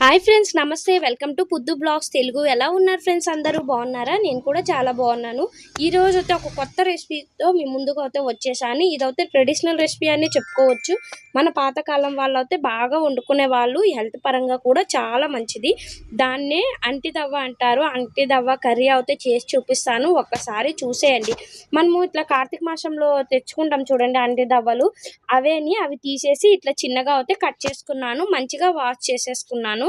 Hi friends నమస్తే. Welcome to Puddu blogs Telugu. ఎలా ఉన్నారు ఫ్రెండ్స్ అందరూ? బాగున్నారా? నేను కూడా చాలా బాగున్నాను. ఈ రోజు అయితే ఒక కొత్త రెసిపీతో మీ ముందుకు అయితే వచ్చేసాను. ఇదైతే ట్రెడిషనల్ రెసిపీ అని చెప్పుకోవచ్చు. మన పాతకాలం వాళ్ళు అయితే బాగా వండుకునే వాళ్ళు. హెల్త్ పరంగా కూడా చాలా మంచిది. దాన్నే అంటిదవ్వ అంటారు. అంటిదవ్వ కర్రీ అయితే చేసి చూపిస్తాను. ఒక్కసారి చూసేయండి. మనము ఇట్లా కార్తీక మాసంలో తెచ్చుకుంటాం చూడండి అంటిదవ్వలు. అవేని అవి తీసేసి ఇట్లా చిన్నగా అయితే కట్ చేసుకున్నాను. మంచిగా వాష్ చేసేసుకున్నాను. చేశాను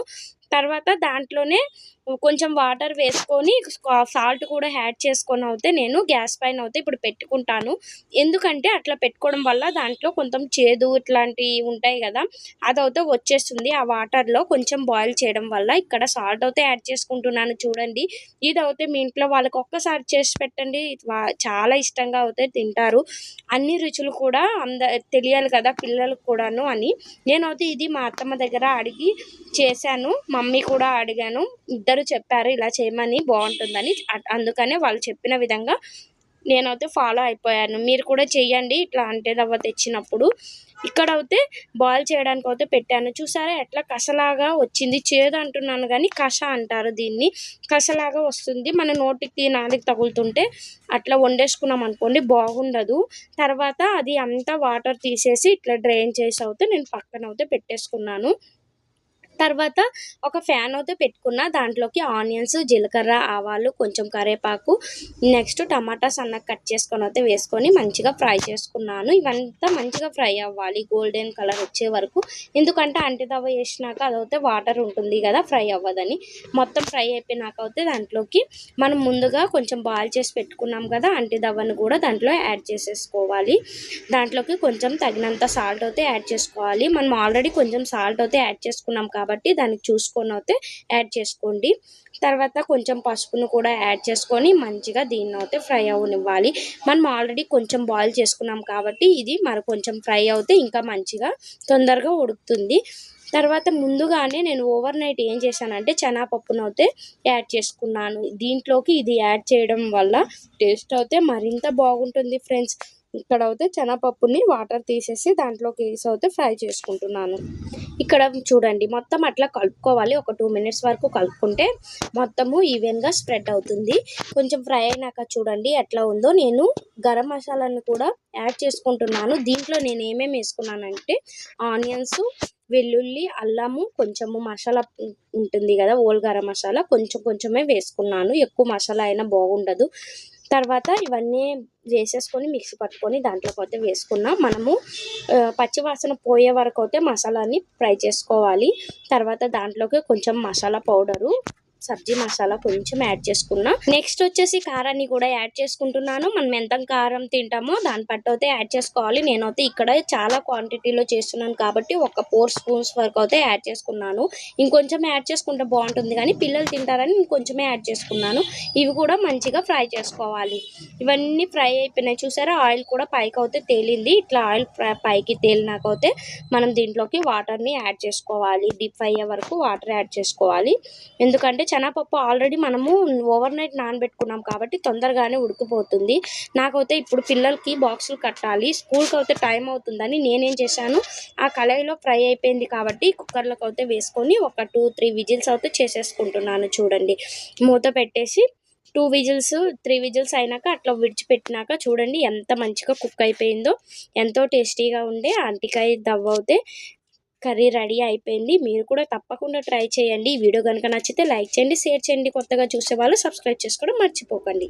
తర్వాత దాంట్లోనే కొంచెం వాటర్ వేసుకొని సాల్ట్ కూడా యాడ్ చేసుకొని అయితే నేను గ్యాస్ పైన అయితే ఇప్పుడు పెట్టుకుంటాను. ఎందుకంటే అట్లా పెట్టుకోవడం వల్ల దాంట్లో కొంచెం చేదు ఇట్లాంటివి ఉంటాయి కదా అదైతే వచ్చేస్తుంది. ఆ వాటర్లో కొంచెం బాయిల్ చేయడం వల్ల ఇక్కడ సాల్ట్ అయితే యాడ్ చేసుకుంటున్నాను చూడండి. ఇది అయితే మీ ఇంట్లో వాళ్ళకి ఒక్కసారి చేసి పెట్టండి. వా- చాలా ఇష్టంగా అయితే తింటారు. అన్ని రుచులు కూడా అంద తెలియాలి కదా పిల్లలకు కూడాను అని. నేనైతే ఇది మా అత్తమ్మ దగ్గర అడిగి చేశాను. మమ్మీ కూడా అడిగాను ఇద్దరు చెప్పారు ఇలా చేయమని బాగుంటుందని అందుకనే వాళ్ళు చెప్పిన విధంగా నేనైతే ఫాలో అయిపోయాను. మీరు కూడా చెయ్యండి ఇట్లా అంటే రవ్వ తెచ్చినప్పుడు. ఇక్కడ అయితే బాయిల్ చేయడానికి అయితే పెట్టాను. చూసారా ఎట్లా కసలాగా వచ్చింది. చేదు అంటున్నాను కానీ కష అంటారు దీన్ని. కసలాగా వస్తుంది. మన నోటికి నాలుగు తగులుతుంటే అట్లా వండేసుకున్నాం అనుకోండి బాగుండదు. తర్వాత అది అంతా వాటర్ తీసేసి ఇట్లా డ్రైన్ చేసి అయితే నేను పక్కన అయితే పెట్టేసుకున్నాను. తర్వాత ఒక ఫ్యాన్ అయితే పెట్టుకున్న దాంట్లోకి ఆనియన్స్ జీలకర్ర ఆవాలు కొంచెం కరివేపాకు నెక్స్ట్ టమాటాస్ అన్న కట్ చేసుకొని అయితే వేసుకొని మంచిగా ఫ్రై చేసుకున్నాను. ఇవంతా మంచిగా ఫ్రై అవ్వాలి గోల్డెన్ కలర్ వచ్చే వరకు. ఎందుకంటే అంటిదవ్వ వేసినాక అదైతే వాటర్ ఉంటుంది కదా ఫ్రై అవ్వదని. మొత్తం ఫ్రై అయిపోయినాక అయితే దాంట్లోకి మనం ముందుగా కొంచెం బాయిల్ చేసి పెట్టుకున్నాం కదా అంటిదవ్వను కూడా దాంట్లో యాడ్ చేసేసుకోవాలి. దాంట్లోకి కొంచెం తగినంత సాల్ట్ అయితే యాడ్ చేసుకోవాలి. మనం ఆల్రెడీ కొంచెం సాల్ట్ అయితే యాడ్ చేసుకున్నాం కాబట్టి కాబట్టి దానికి చూసుకొని అయితే యాడ్ చేసుకోండి. తర్వాత కొంచెం పసుపును కూడా యాడ్ చేసుకొని మంచిగా దీన్ని అయితే ఫ్రై అవ్వనివ్వాలి మనం ఆల్రెడీ కొంచెం బాయిల్ చేసుకున్నాం కాబట్టి ఇది మరి కొంచెం ఫ్రై అవుతే ఇంకా మంచిగా తొందరగా ఉడుకుతుంది. తర్వాత ముందుగానే నేను ఓవర్ నైట్ ఏం చేశానంటే శనగపప్పును అయితే యాడ్ చేసుకున్నాను. దీంట్లోకి ఇది యాడ్ చేయడం వల్ల టేస్ట్ అయితే మరింత బాగుంటుంది ఫ్రెండ్స్ ఇక్కడ అయితే శనగపప్పుని వాటర్ తీసేసి దాంట్లోకి వేసి అయితే ఫ్రై చేసుకుంటున్నాను. ఇక్కడ చూడండి మొత్తం అట్లా కలుపుకోవాలి. ఒక టూ మినిట్స్ వరకు కలుపుకుంటే మొత్తము ఈవెన్గా స్ప్రెడ్ అవుతుంది. కొంచెం ఫ్రై అయినాక చూడండి ఎట్లా ఉందో. నేను గరం మసాలాను కూడా యాడ్ చేసుకుంటున్నాను. దీంట్లో నేను ఏమేమి వేసుకున్నానంటే ఆనియన్స్ వెల్లుల్లి అల్లము కొంచెము మసాలా ఉంటుంది కదా ఓల్ గరం మసాలా. కొంచెం కొంచెమే వేసుకున్నాను. ఎక్కువ మసాలా అయినా బాగుండదు. తర్వాత ఇవన్నీ వేసేసుకొని మిక్సీ పట్టుకొని దాంట్లోకి అయితే వేసుకున్నాం మనము పచ్చివాసన పచ్చి వాసన పోయే వరకు అయితే మసాలాని ఫ్రై చేసుకోవాలి. తర్వాత దాంట్లోకి కొంచెం మసాలా పౌడరు సబ్జీ మసాలా కొంచెం యాడ్ చేసుకున్నా. నెక్స్ట్ వచ్చేసి కారాన్ని కూడా యాడ్ చేసుకుంటున్నాను. మనం ఎంత కారం తింటామో దాన్ని బట్టి అయితే యాడ్ చేసుకోవాలి. నేనైతే ఇక్కడ చాలా క్వాంటిటీలో చేస్తున్నాను కాబట్టి ఒక ఫోర్ స్పూన్స్ వరకు అయితే యాడ్ చేసుకున్నాను. ఇంకొంచెం యాడ్ చేసుకుంటే బాగుంటుంది కానీ పిల్లలు తింటారని ఇంకొంచెమే యాడ్ చేసుకున్నాను. ఇవి కూడా మంచిగా ఫ్రై చేసుకోవాలి. ఇవన్నీ ఫ్రై అయిపోయినాయి. చూసారా? ఆయిల్ కూడా పైకి అయితే తేలింది. ఇట్లా ఆయిల్ ఫ్రై- పైకి తేలినాక అయితే మనం దీంట్లోకి వాటర్ని యాడ్ చేసుకోవాలి. డీప్ ఫ్రై అయ్యే వరకు వాటర్ యాడ్ చేసుకోవాలి. ఎందుకంటే శనగపప్పు ఆల్రెడీ మనము ఓవర్ నైట్ నానబెట్టుకున్నాం కాబట్టి తొందరగానే ఉడికిపోతుంది. నాకైతే ఇప్పుడు పిల్లలకి బాక్సులు కట్టాలి. స్కూల్కి అయితే టైం అవుతుందని నేనేం చేశాను? ఆ కళాయిలో ఫ్రై అయిపోయింది కాబట్టి కుక్కర్లోకి అయితే వేసుకొని ఒక టూ త్రీ విజిల్స్ అయితే చేసేసుకుంటున్నాను చూడండి. మూత పెట్టేసి టూ విజిల్స్ త్రీ విజిల్స్ అయినాక అట్లా విడిచిపెట్టినాక చూడండి ఎంత మంచిగా కుక్ అయిపోయిందో. ఎంతో టేస్టీగా ఉండే. అంటికాయ దవ్వ అయితే కర్రీ రెడీ అయిపోయింది. మీరు కూడా తప్పకుండా ట్రై చేయండి. ఈ వీడియో కనుక నచ్చితే లైక్ చేయండి షేర్ చేయండి. కొత్తగా చూసే వాళ్ళు సబ్స్క్రైబ్ చేసుకోవడం మర్చిపోకండి.